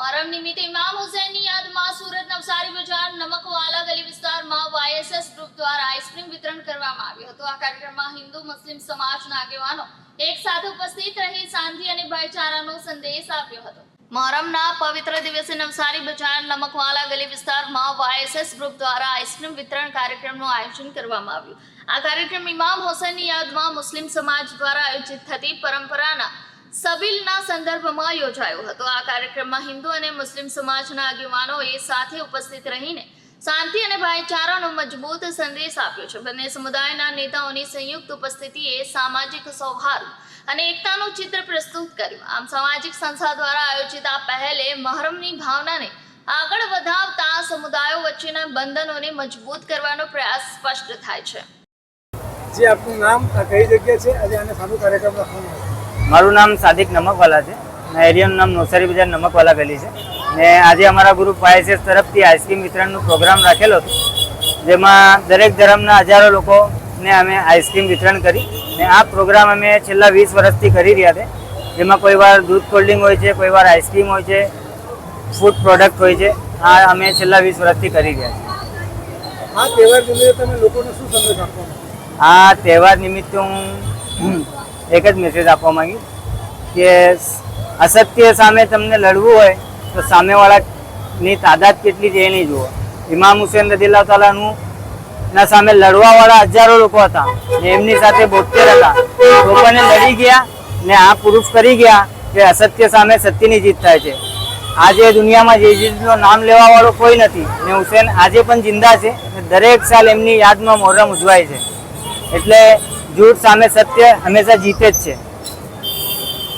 મહોરમ નિમિત્તે ઇમામ હુસૈનની યાદમાં સુરત નવસારી બજાર નમકવાલા ગલી વિસ્તારમાં વાયએસએસ ગ્રુપ દ્વારા આઈસ્ક્રીમ વિતરણ કરવામાં આવ્યું હતું. આ કાર્યક્રમમાં હિન્દુ, મુસ્લિમ સમાજના આગેવાનો એક સાથે ઉપસ્થિત રહી શાંતિ અને ભાઈચારાનો સંદેશ આપ્યો હતો. મહોરમના પવિત્ર દિવસે નવસારી બજાર નમકવાલા ગલી વિસ્તારમાં વાયએસએસ ગ્રુપ દ્વારા આઈસ્ક્રીમ વિતરણ કાર્યક્રમનું આયોજન કરવામાં આવ્યું. આ કાર્યક્રમ ઇમામ હુસૈનની યાદમાં મુસ્લિમ સમાજ દ્વારા આયોજિત થતી પરંપરાના સબીલના સંદર્ભમાં યોજાયો હતો. આ કાર્યક્રમમાં હિન્દુ અને મુસ્લિમ સમાજના આગેવાનોએ સાથે ઉપસ્થિત રહીને શાંતિ અને ભાઈચારાનો મજબૂત સંદેશ આપ્યો છે. બંને સમુદાયના નેતાઓની સંયુક્ત ઉપસ્થિતિએ સામાજિક સૌહાર્દ અને એકતાનું ચિત્ર પ્રસ્તુત કર્યું. આમ સામાજિક સંસ્થા દ્વારા આયોજિત આ પહેલે મહરમની ભાવનાને આગળ વધાવતા સમુદાયો વચ્ચેના બંધનોને મજબૂત કરવાનો પ્રયાસ સ્પષ્ટ થાય છે. જે, આપનું નામ કઈ જગ્યા છે? આજે આને સારું કાર્યક્રમ આવ્યો મારું નામ સાદિક નમકવાલા છે. અને એરિયાનું નામ નવસારી બજાર નમકવાલા ગલી છે. ને આજે અમારા ગ્રુપ વાયએસએસ તરફથી આઈસ્ક્રીમ વિતરણનો પ્રોગ્રામ રાખેલો હતો. જેમાં દરેક ધર્મના હજારો લોકોને અમે આઈસ્ક્રીમ વિતરણ કરી ને આ પ્રોગ્રામ અમે છેલ્લા વીસ વર્ષથી કરી રહ્યા છે. જેમાં કોઈ વાર દૂધ કોલ્ડ હોય છે કોઈ વાર આઈસ્ક્રીમ હોય છે ફૂડ પ્રોડક્ટ હોય છે આ અમે છેલ્લા વીસ વર્ષથી કરી રહ્યા છીએ. આ તહેવાર નિમિત્તે તમે લોકોને શું સંદેશ આપવાનો આ તહેવાર નિમિત્તે હું એક જ મેસેજ આપવા માંગીશ કે અસત્ય સામે તમને લડવું હોય તો સામેવાળાની તાદાદ કેટલી છે એ નહીં જુઓ. ઇમામ હુસેન રદીલ્લા તાલાનું ના સામે લડવાવાળા હજારો લોકો હતા ને એમની સાથે બોતેર હતા. લોકોને લડી ગયા ને આ પ્રૂફ કરી ગયા કે અસત્ય સામે સત્યની જીત થાય છે. આજે દુનિયામાં યઝીદનું નામ લેવાવાળો કોઈ નથી ને હુસેન આજે પણ જિંદા છે દરેક સાલ એમની યાદમાં મોહરમ ઉજવાય છે. એટલે જૂઠ સામે સત્ય હંમેશા જીતે જ છે.